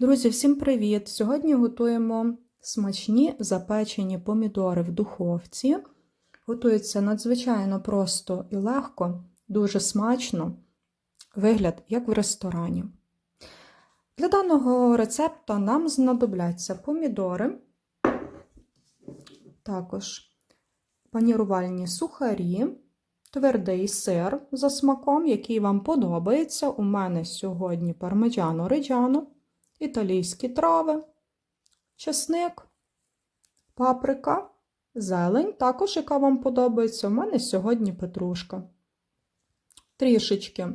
Друзі, всім привіт! Сьогодні готуємо смачні запечені помідори в духовці. Готується надзвичайно просто і легко, дуже смачно, вигляд як в ресторані. Для даного рецепта нам знадобляться помідори, також панірувальні сухарі, твердий сир за смаком, який вам подобається. У мене сьогодні пармеджано реджано італійські трави, чесник, паприка, зелень, також, яка вам подобається, у мене сьогодні петрушка. Трішечки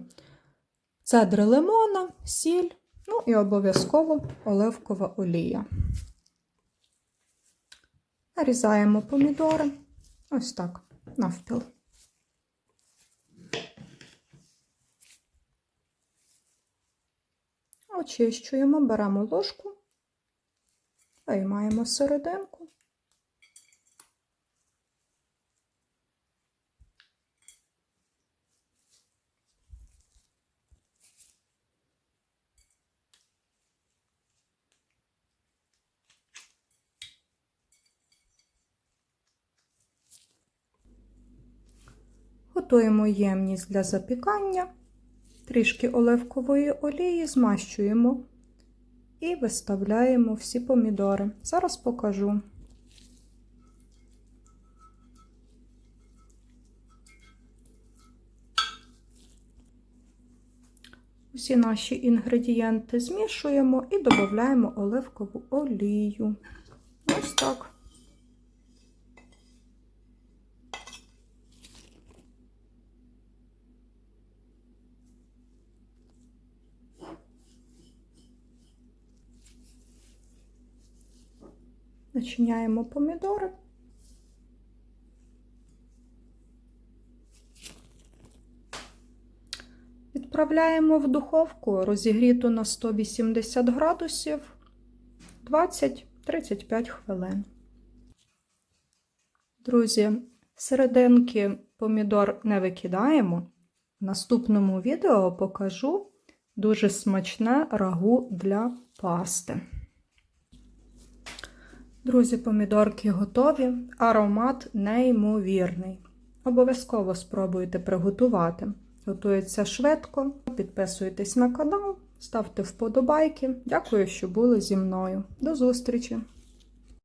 цедри лимона, сіль, ну і обов'язково оливкова олія. Нарізаємо помідори ось так, навпіл. Очищуємо, беремо ложку, виймаємо серединку. Готуємо ємність для запікання трішки оливкової олії, змащуємо і виставляємо всі помідори. Зараз покажу. Усі наші інгредієнти змішуємо і додаємо оливкову олію. Ось так. Начиняємо помідори. Відправляємо в духовку розігріту на 180 градусів 20-35 хвилин. Друзі, серединки помідор не викидаємо. В наступному відео покажу дуже смачне рагу для пасти. Друзі, помідорки готові, аромат неймовірний. Обов'язково спробуйте приготувати. Готується швидко. Підписуйтесь на канал, ставте вподобайки. Дякую, що були зі мною. До зустрічі!